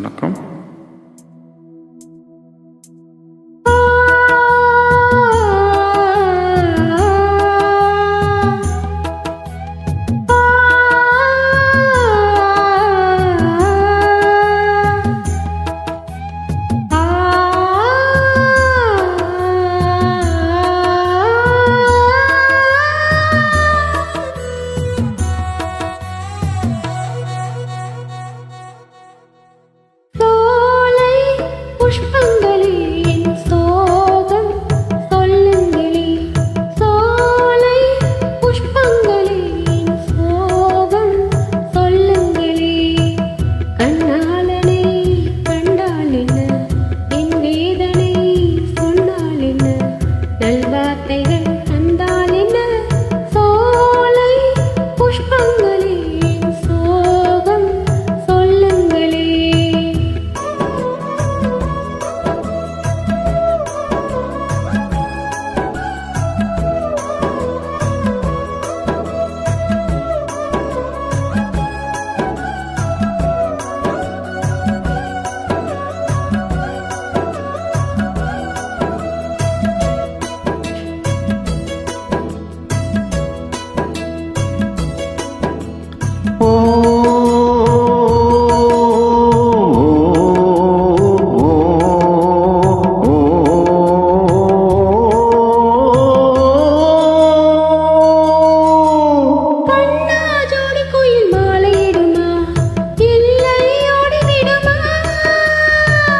வணக்கம்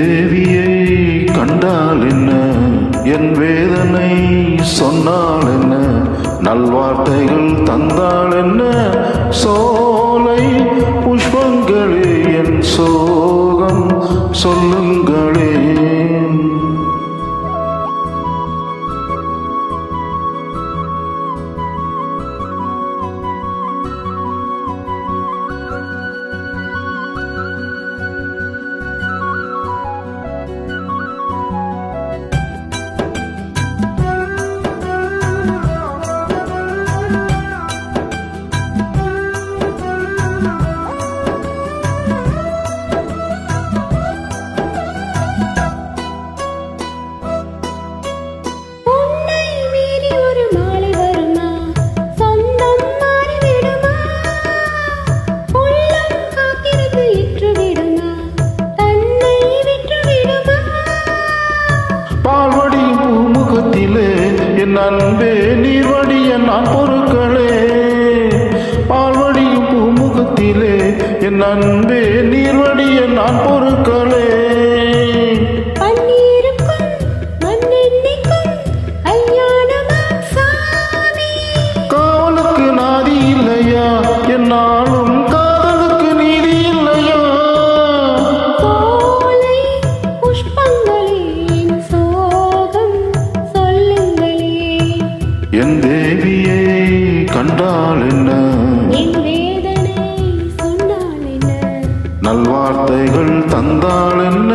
தேவியை கண்டால் என்ன? என் வேதனை சொன்னால் என்ன? நல்வார்த்தைகள் தந்தால் என்ன? சோ பாசத்திலே என் அன்பே நீர்வடிய நான் பொருட்களே நல்வார்த்தைகள் தந்தாள் என்ன?